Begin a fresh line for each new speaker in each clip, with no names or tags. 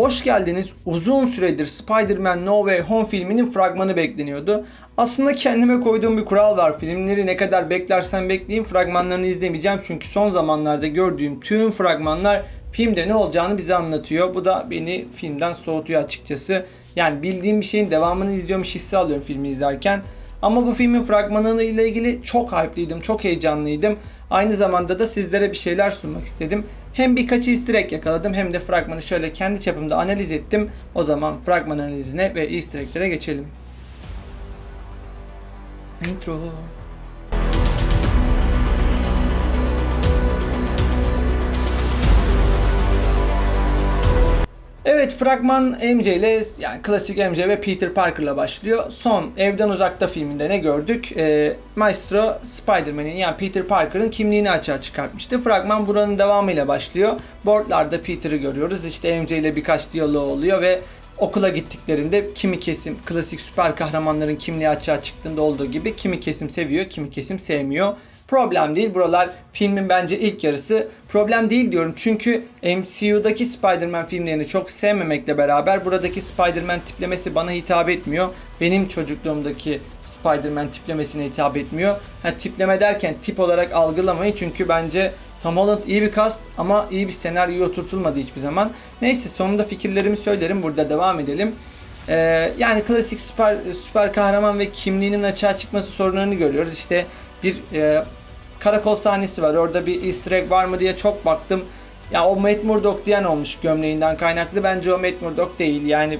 Hoş geldiniz. Uzun süredir Spider-Man No Way Home filminin fragmanı bekleniyordu. Aslında kendime koyduğum bir kural var. Filmleri ne kadar beklersen bekleyeyim fragmanlarını izlemeyeceğim. Çünkü son zamanlarda gördüğüm tüm fragmanlar filmde ne olacağını bize anlatıyor. Bu da beni filmden soğutuyor açıkçası. Yani bildiğim bir şeyin devamını izliyormuş hissi alıyorum filmi izlerken. Ama bu filmin fragmanı ile ilgili çok hype'liydim, çok heyecanlıydım. Aynı zamanda da sizlere bir şeyler sunmak istedim. Hem birkaç easter egg yakaladım hem de fragmanı şöyle kendi çapımda analiz ettim. O zaman fragman analizine ve easter egg'lere geçelim. Intro. Evet fragman MJ ile yani klasik MJ ve Peter Parker'la başlıyor. Son Evden Uzakta filminde ne gördük? Ee, Maestro Spider-Man'in yani Peter Parker'ın kimliğini açığa çıkartmıştı. Fragman buranın devamıyla başlıyor. Boardlarda Peter'ı görüyoruz. İşte MJ ile birkaç diyaloğu oluyor ve okula gittiklerinde kimi kesim klasik süper kahramanların kimliği açığa çıktığında olduğu gibi kimi kesim seviyor, kimi kesim sevmiyor. Problem değil. Buralar filmin bence ilk yarısı. Problem değil diyorum çünkü MCU'daki Spider-Man filmlerini çok sevmemekle beraber buradaki Spider-Man tiplemesi bana hitap etmiyor. Benim çocukluğumdaki Spider-Man tiplemesine hitap etmiyor. Ha, tipleme derken tip olarak algılamayın çünkü bence Tom Holland iyi bir cast ama iyi bir senaryo oturtulmadı hiçbir zaman. Neyse sonunda fikirlerimi söylerim. Burada devam edelim. Ee, yani klasik süper, süper kahraman ve kimliğinin açığa çıkması sorunlarını görüyoruz. İşte bir e, karakol sahnesi var. Orada bir easter egg var mı diye çok baktım. Ya o Matt Murdock diyen olmuş gömleğinden kaynaklı. Bence o Matt Murdock değil. Yani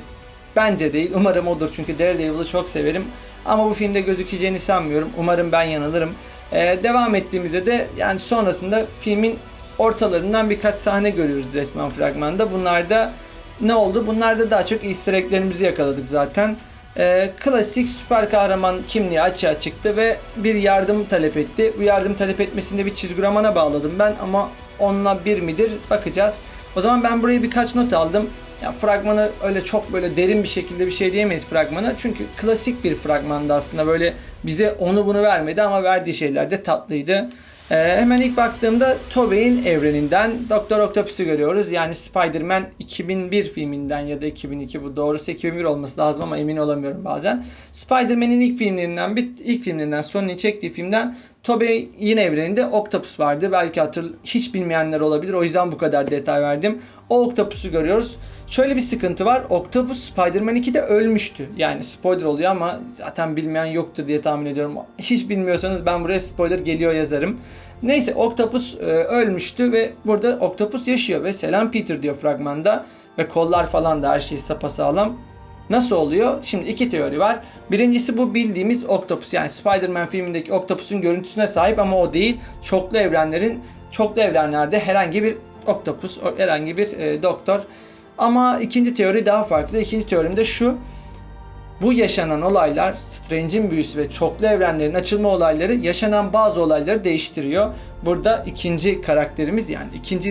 bence değil. Umarım odur. Çünkü Daredevil'ı çok severim. Ama bu filmde gözükeceğini sanmıyorum. Umarım ben yanılırım. Ee, devam ettiğimizde de yani sonrasında filmin ortalarından birkaç sahne görüyoruz resmen fragmanda. Bunlarda ne oldu? Bunlarda daha çok easter egg'lerimizi yakaladık zaten. Ee, klasik süper kahraman kimliği açığa çıktı ve bir yardım talep etti. Bu yardım talep etmesinde bir çizgi romana bağladım ben ama onunla bir midir bakacağız. O zaman ben buraya birkaç not aldım. Ya fragmanı öyle çok böyle derin bir şekilde bir şey diyemeyiz fragmana. Çünkü klasik bir fragmandı aslında böyle bize onu bunu vermedi ama verdiği şeyler de tatlıydı. Ee, hemen ilk baktığımda Tobey'in evreninden Doktor Octopus'u görüyoruz. Yani Spider-Man 2001 filminden ya da 2002 bu doğrusu 2001 olması lazım ama emin olamıyorum bazen. Spider-Man'in ilk filmlerinden bir ilk filmlerinden Sony'nin çektiği filmden Tobey'in evreninde Octopus vardı. Belki hatır hiç bilmeyenler olabilir. O yüzden bu kadar detay verdim. O Octopus'u görüyoruz. Şöyle bir sıkıntı var. Octopus Spider-Man 2'de ölmüştü. Yani spoiler oluyor ama zaten bilmeyen yoktur diye tahmin ediyorum. Hiç bilmiyorsanız ben buraya spoiler geliyor yazarım. Neyse Octopus e, ölmüştü ve burada Octopus yaşıyor ve selam Peter diyor fragmanda ve kollar falan da her şey sapasağlam. Nasıl oluyor? Şimdi iki teori var. Birincisi bu bildiğimiz Octopus yani Spider-Man filmindeki Octopus'un görüntüsüne sahip ama o değil. Çoklu evrenlerin çoklu evrenlerde herhangi bir Octopus, herhangi bir e, doktor. Ama ikinci teori daha farklı. İkinci teorim de şu. Bu yaşanan olaylar, Strange'in büyüsü ve çoklu evrenlerin açılma olayları yaşanan bazı olayları değiştiriyor. Burada ikinci karakterimiz yani ikinci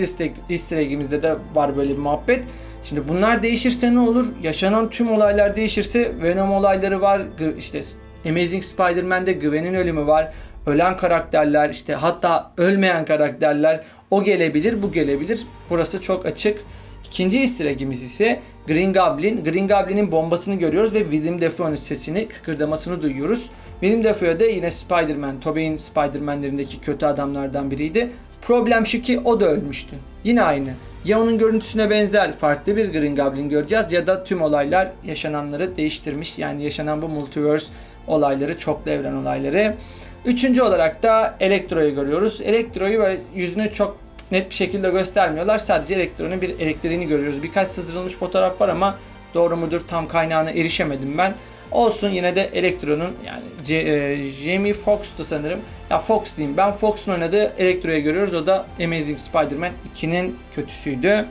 easter egg'imizde de var böyle bir muhabbet. Şimdi bunlar değişirse ne olur? Yaşanan tüm olaylar değişirse Venom olayları var. İşte Amazing Spider-Man'de Gwen'in ölümü var. Ölen karakterler işte hatta ölmeyen karakterler o gelebilir bu gelebilir. Burası çok açık. İkinci easter ise Green Goblin. Green Goblin'in bombasını görüyoruz ve Willem Dafoe'nun sesini, kıkırdamasını duyuyoruz. Dafoe de yine Spider-Man, Tobey'in Spider-Man'lerindeki kötü adamlardan biriydi. Problem şu ki o da ölmüştü. Yine aynı. Ya onun görüntüsüne benzer farklı bir Green Goblin göreceğiz ya da tüm olaylar yaşananları değiştirmiş. Yani yaşanan bu multiverse olayları, çoklu evren olayları. Üçüncü olarak da Elektro'yu görüyoruz. Elektro'yu böyle yüzünü çok net bir şekilde göstermiyorlar. Sadece elektronun bir elektriğini görüyoruz. Birkaç sızdırılmış fotoğraf var ama doğru mudur tam kaynağına erişemedim ben. Olsun yine de Elektro'nun yani C- e, Jamie Foxx'tu sanırım. Ya Fox diyeyim ben Fox'un oynadığı Elektro'yu görüyoruz. O da Amazing Spider-Man 2'nin kötüsüydü.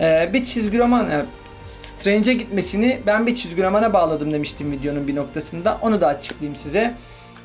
Ee, bir çizgi roman e, Strange'e gitmesini ben bir çizgi romana bağladım demiştim videonun bir noktasında. Onu da açıklayayım size.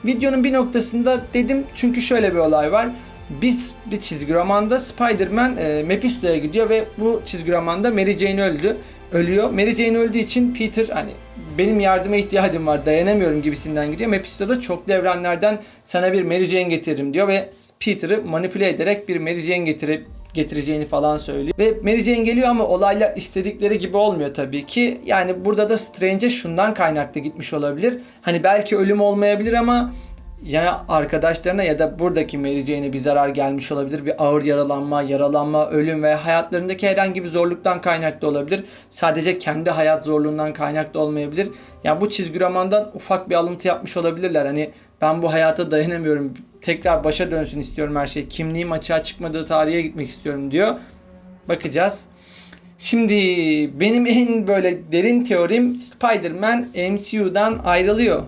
Videonun bir noktasında dedim çünkü şöyle bir olay var. Biz bir çizgi romanda Spider-Man e, Mephisto'ya gidiyor ve bu çizgi romanda Mary Jane öldü. Ölüyor. Mary Jane öldüğü için Peter hani benim yardıma ihtiyacım var dayanamıyorum gibisinden gidiyor. Mephisto da çoklu evrenlerden sana bir Mary Jane getiririm diyor ve Peter'ı manipüle ederek bir Mary Jane getirip getireceğini falan söylüyor. Ve Mary Jane geliyor ama olaylar istedikleri gibi olmuyor tabii ki. Yani burada da Strange'e şundan kaynaklı gitmiş olabilir. Hani belki ölüm olmayabilir ama ya arkadaşlarına ya da buradaki Mary bir zarar gelmiş olabilir. Bir ağır yaralanma, yaralanma, ölüm veya hayatlarındaki herhangi bir zorluktan kaynaklı olabilir. Sadece kendi hayat zorluğundan kaynaklı olmayabilir. Yani bu çizgi romandan ufak bir alıntı yapmış olabilirler. Hani ben bu hayata dayanamıyorum. Tekrar başa dönsün istiyorum her şey. Kimliğim açığa çıkmadığı tarihe gitmek istiyorum diyor. Bakacağız. Şimdi benim en böyle derin teorim Spider-Man MCU'dan ayrılıyor.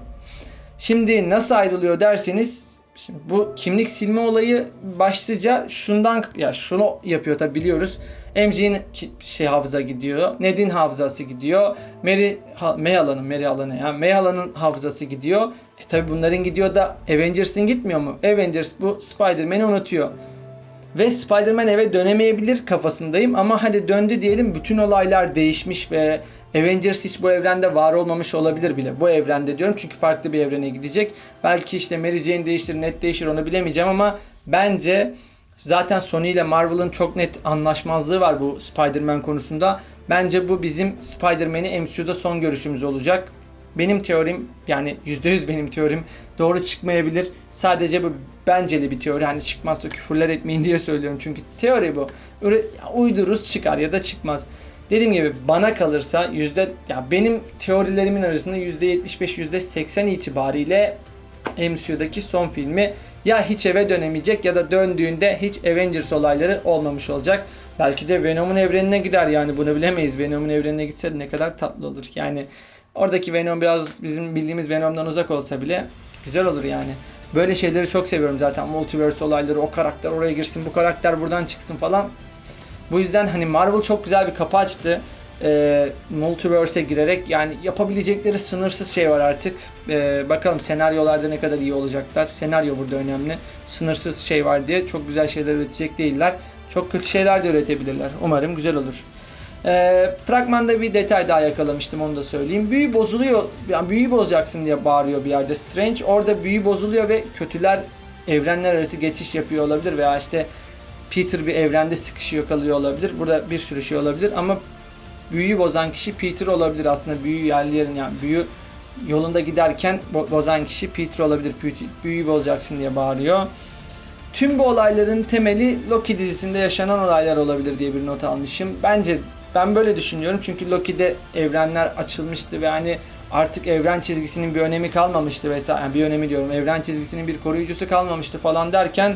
Şimdi nasıl ayrılıyor derseniz şimdi bu kimlik silme olayı başlıca şundan ya şunu yapıyor tabi biliyoruz. MJ'nin ki- şey hafıza gidiyor. Ned'in hafızası gidiyor. Mary ha, May Alan'ın Mary Alan'ın ya May Alan'ın hafızası gidiyor. E tabi bunların gidiyor da Avengers'ın gitmiyor mu? Avengers bu Spider-Man'i unutuyor. Ve Spider-Man eve dönemeyebilir kafasındayım ama hadi döndü diyelim bütün olaylar değişmiş ve Avengers hiç bu evrende var olmamış olabilir bile. Bu evrende diyorum çünkü farklı bir evrene gidecek. Belki işte Mary Jane değiştir, net değişir onu bilemeyeceğim ama bence zaten Sony ile Marvel'ın çok net anlaşmazlığı var bu Spider-Man konusunda. Bence bu bizim Spider-Man'i MCU'da son görüşümüz olacak. Benim teorim yani %100 benim teorim doğru çıkmayabilir. Sadece bu benceli bir teori. Hani çıkmazsa küfürler etmeyin diye söylüyorum. Çünkü teori bu. Öyle uydururuz çıkar ya da çıkmaz. Dediğim gibi bana kalırsa yüzde ya benim teorilerimin arasında %75 %80 itibariyle MCU'daki son filmi ya hiç eve dönemeyecek ya da döndüğünde hiç Avengers olayları olmamış olacak. Belki de Venom'un evrenine gider yani bunu bilemeyiz. Venom'un evrenine gitse ne kadar tatlı olur. Yani oradaki Venom biraz bizim bildiğimiz Venom'dan uzak olsa bile güzel olur yani. Böyle şeyleri çok seviyorum zaten. Multiverse olayları, o karakter oraya girsin, bu karakter buradan çıksın falan. Bu yüzden hani Marvel çok güzel bir kapı açtı. Ee, Multiverse'e girerek yani yapabilecekleri sınırsız şey var artık. Ee, bakalım senaryolarda ne kadar iyi olacaklar. Senaryo burada önemli. Sınırsız şey var diye çok güzel şeyler üretecek değiller. Çok kötü şeyler de üretebilirler. Umarım güzel olur. Ee, fragmanda bir detay daha yakalamıştım onu da söyleyeyim. Büyü bozuluyor. Yani büyü bozacaksın diye bağırıyor bir yerde Strange. Orada büyü bozuluyor ve kötüler evrenler arası geçiş yapıyor olabilir veya işte Peter bir evrende sıkışıyor kalıyor olabilir. Burada bir sürü şey olabilir ama büyüyü bozan kişi Peter olabilir aslında büyü yerli yerin yani büyü yolunda giderken bo- bozan kişi Peter olabilir. Büyü- Büyüyü bozacaksın diye bağırıyor. Tüm bu olayların temeli Loki dizisinde yaşanan olaylar olabilir diye bir not almışım. Bence ben böyle düşünüyorum çünkü Loki'de evrenler açılmıştı ve hani artık evren çizgisinin bir önemi kalmamıştı vesaire. Yani bir önemi diyorum. Evren çizgisinin bir koruyucusu kalmamıştı falan derken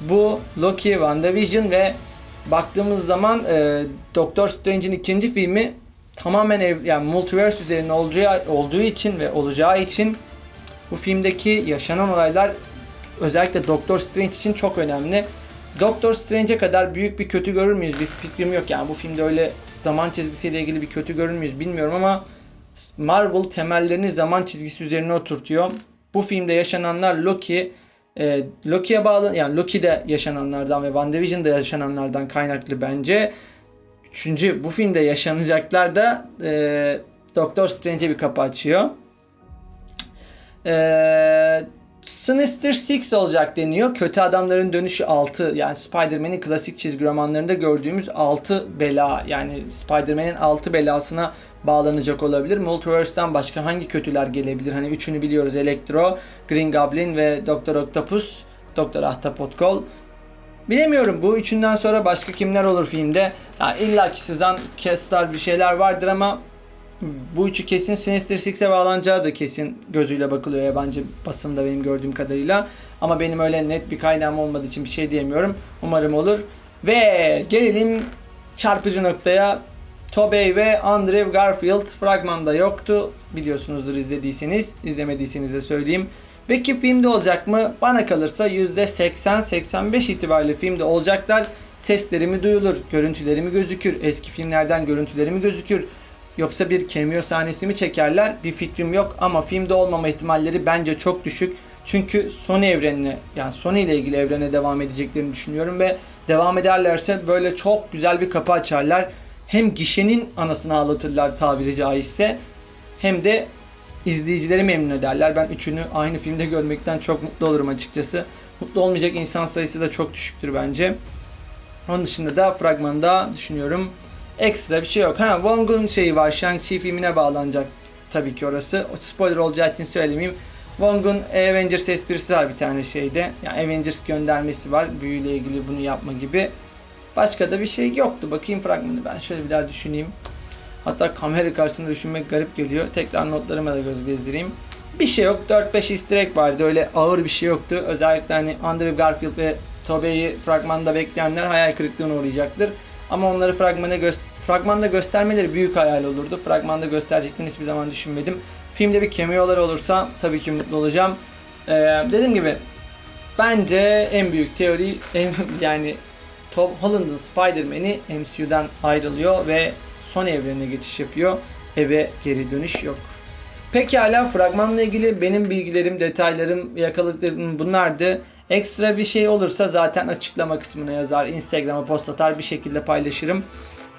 bu Loki, WandaVision ve baktığımız zaman e, Doctor Strange'in ikinci filmi tamamen ev, yani multiverse üzerine olacağı, olduğu için ve olacağı için bu filmdeki yaşanan olaylar özellikle Doctor Strange için çok önemli. Doctor Strange'e kadar büyük bir kötü görür müyüz? Bir fikrim yok yani bu filmde öyle zaman çizgisiyle ilgili bir kötü görür müyüz bilmiyorum ama Marvel temellerini zaman çizgisi üzerine oturtuyor. Bu filmde yaşananlar Loki e, Loki'ye bağlı yani Loki'de yaşananlardan ve WandaVision'da yaşananlardan kaynaklı bence. Üçüncü bu filmde yaşanacaklar da e, Doctor Strange'e bir kapı açıyor. Eee Sinister Six olacak deniyor. Kötü adamların dönüşü 6 yani Spider-Man'in klasik çizgi romanlarında gördüğümüz 6 bela yani Spider-Man'in 6 belasına bağlanacak olabilir. Multiverse'den başka hangi kötüler gelebilir? Hani üçünü biliyoruz. Electro, Green Goblin ve Doktor Octopus, Doktor Ahtapot Kol. Bilemiyorum bu üçünden sonra başka kimler olur filmde. Ya illa ki Sızan, Kestar bir şeyler vardır ama bu üçü kesin Sinister Six'e bağlanacağı da kesin gözüyle bakılıyor yabancı basımda benim gördüğüm kadarıyla. Ama benim öyle net bir kaynağım olmadığı için bir şey diyemiyorum. Umarım olur. Ve gelelim çarpıcı noktaya. Tobey ve Andrew Garfield fragmanda yoktu. Biliyorsunuzdur izlediyseniz. izlemediyseniz de söyleyeyim. Peki filmde olacak mı? Bana kalırsa %80-85 itibariyle filmde olacaklar. Seslerimi duyulur, görüntülerimi gözükür, eski filmlerden görüntülerimi gözükür. Yoksa bir cameo sahnesi mi çekerler? Bir fikrim yok ama filmde olmama ihtimalleri bence çok düşük. Çünkü Sony evrenine yani Sony ile ilgili evrene devam edeceklerini düşünüyorum ve devam ederlerse böyle çok güzel bir kapı açarlar. Hem gişenin anasını ağlatırlar tabiri caizse hem de izleyicileri memnun ederler. Ben üçünü aynı filmde görmekten çok mutlu olurum açıkçası. Mutlu olmayacak insan sayısı da çok düşüktür bence. Onun dışında da fragmanda düşünüyorum ekstra bir şey yok. Ha Wong'un şeyi var. Shang-Chi filmine bağlanacak tabii ki orası. O spoiler olacağı için söylemeyeyim. Wong'un Avengers esprisi var bir tane şeyde. Yani Avengers göndermesi var. Büyüyle ilgili bunu yapma gibi. Başka da bir şey yoktu. Bakayım fragmanı ben şöyle bir daha düşüneyim. Hatta kamera karşısında düşünmek garip geliyor. Tekrar notlarıma da göz gezdireyim. Bir şey yok. 4-5 easter egg vardı. Öyle ağır bir şey yoktu. Özellikle hani Andrew Garfield ve Tobey'i fragmanda bekleyenler hayal kırıklığına uğrayacaktır. Ama onları fragmana gö- fragmanda göstermeleri büyük hayal olurdu. Fragmanda göstereceklerini hiçbir zaman düşünmedim. Filmde bir cameo'lar olursa tabii ki mutlu olacağım. Ee, dediğim gibi bence en büyük teori en, yani Tom Holland'ın Spider-Man'i MCU'dan ayrılıyor ve son evrene geçiş yapıyor. Eve geri dönüş yok. Pekala fragmanla ilgili benim bilgilerim, detaylarım, yakaladıklarım bunlardı. Ekstra bir şey olursa zaten açıklama kısmına yazar, Instagram'a post atar bir şekilde paylaşırım.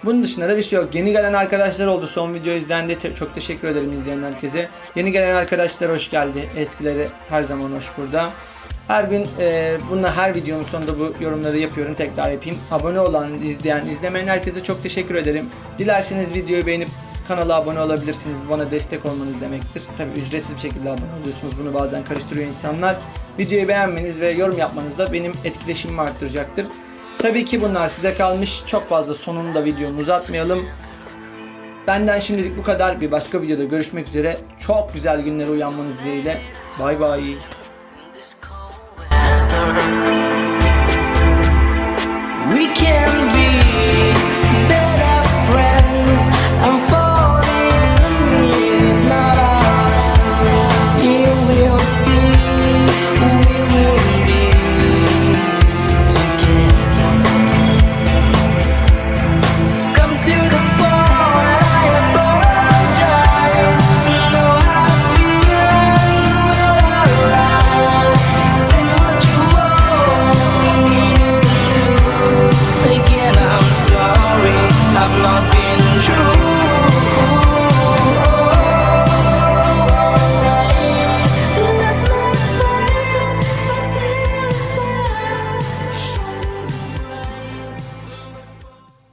Bunun dışında da bir şey yok. Yeni gelen arkadaşlar oldu. Son video izlendi. Çok teşekkür ederim izleyen herkese. Yeni gelen arkadaşlar hoş geldi. Eskileri her zaman hoş burada. Her gün e, bununla her videonun sonunda bu yorumları yapıyorum. Tekrar yapayım. Abone olan, izleyen, izlemeyen herkese çok teşekkür ederim. Dilerseniz videoyu beğenip kanala abone olabilirsiniz. Bana destek olmanız demektir. Tabi ücretsiz bir şekilde abone oluyorsunuz. Bunu bazen karıştırıyor insanlar. Videoyu beğenmeniz ve yorum yapmanız da benim etkileşimimi arttıracaktır. Tabii ki bunlar size kalmış. Çok fazla sonunu da videonun uzatmayalım. Benden şimdilik bu kadar. Bir başka videoda görüşmek üzere. Çok güzel günlere uyanmanız dileğiyle. Bay bay.
We can be